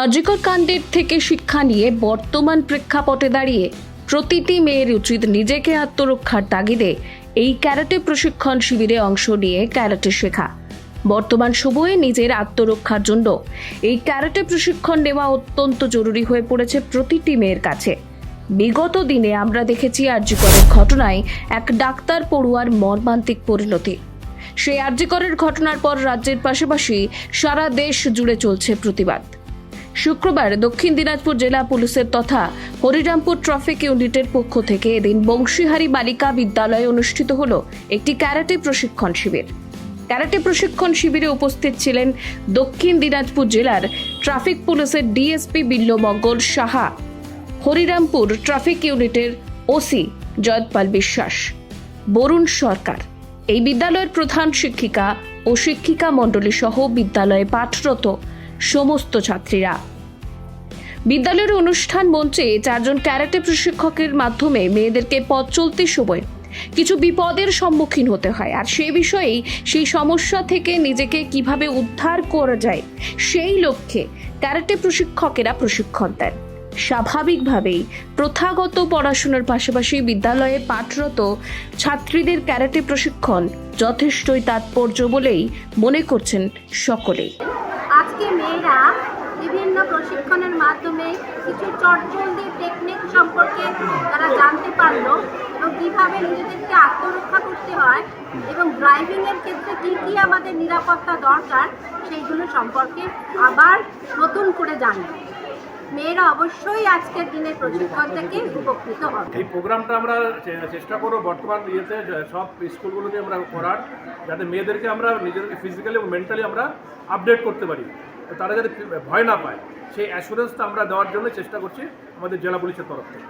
আরজিকর কাণ্ডের থেকে শিক্ষা নিয়ে বর্তমান প্রেক্ষাপটে দাঁড়িয়ে প্রতিটি মেয়ের উচিত নিজেকে আত্মরক্ষার তাগিদে এই ক্যারাটে প্রশিক্ষণ শিবিরে অংশ নিয়ে ক্যারাটে শেখা। বর্তমান সময়ে নিজের আত্মরক্ষার জন্য এই ক্যারাটে প্রশিক্ষণ নেওয়া অত্যন্ত জরুরি হয়ে পড়েছে প্রতিটি মেয়ের কাছে। বিগত দিনে আমরা দেখেছি আরজিকরের ঘটনায় এক ডাক্তার পড়ুয়ার মর্মান্তিক পরিণতি। সেই আরজিকরের ঘটনার পর রাজ্যের পাশাপাশি সারা দেশ জুড়ে চলছে প্রতিবাদ। শুক্রবার দক্ষিণ দিনাজপুর জেলা পুলিশের তথা হরিরামপুর ট্রাফিক ইউনিটের পক্ষ থেকে এদিন বংশীহারি বালিকা বিদ্যালয়ে অনুষ্ঠিত হল একটি ক্যারাটে প্রশিক্ষণ শিবির। ক্যারাটে প্রশিক্ষণ শিবিরে উপস্থিত ছিলেন দক্ষিণ দিনাজপুর জেলার ট্রাফিক পুলিশের ডিএসপি বিল্লমঙ্গল সাহা, হরিরামপুর ট্রাফিক ইউনিটের ওসি জয়পাল বিশ্বাস, বরুণ সরকার। এই বিদ্যালয়ের প্রধান শিক্ষিকা ও শিক্ষিকা মণ্ডলী সহ বিদ্যালয়ে পাঠরত সমস্ত ছাত্রীরা। বিদ্যালয়ের অনুষ্ঠান মঞ্চে চারজন ক্যারাটে প্রশিক্ষকের মাধ্যমে মেয়েদেরকে পথ চলতে সময় কিছু বিপদের সম্মুখীন হতে হয়। আর সেই বিষয়েই সেই সমস্যা থেকে নিজেকে কীভাবে উদ্ধার করা যায়, সেই লক্ষ্যে ক্যারাটে প্রশিক্ষকেরা প্রশিক্ষণ দেন। স্বাভাবিকভাবেই প্রথাগত পড়াশোনার পাশাপাশি বিদ্যালয়ে পাঠরত ছাত্রীদের ক্যারাটে প্রশিক্ষণ যথেষ্টই তাৎপর্য বলেই মনে করছেন সকলেই। আজকে মেয়েরা বিভিন্ন প্রশিক্ষণের মাধ্যমে কিছু চটজলদি টেকনিক সম্পর্কে তারা জানতে পারল এবং কীভাবে নিজেদেরকে আত্মরক্ষা করতে হয় এবং ড্রাইভিংয়ের ক্ষেত্রে কী কী আমাদের নিরাপত্তা দরকার, সেইগুলো সম্পর্কে আবার নতুন করে জানবে। মেয়েরা অবশ্যই আজকের দিনের প্রশিক্ষণ থেকে উপকৃত হবে। এই প্রোগ্রামটা আমরা চেষ্টা করব বর্তমান ইয়েতে সব স্কুলগুলোতে আমরা করার, যাতে মেয়েদেরকে আমরা নিজেদের ফিজিক্যালি এবং মেন্টালি আমরা আপডেট করতে পারি। তারা যাতে ভয় না পায়, সেই অ্যাসুরেন্সটা আমরা দেওয়ার জন্য চেষ্টা করছি আমাদের জেলা পুলিশের তরফ থেকে।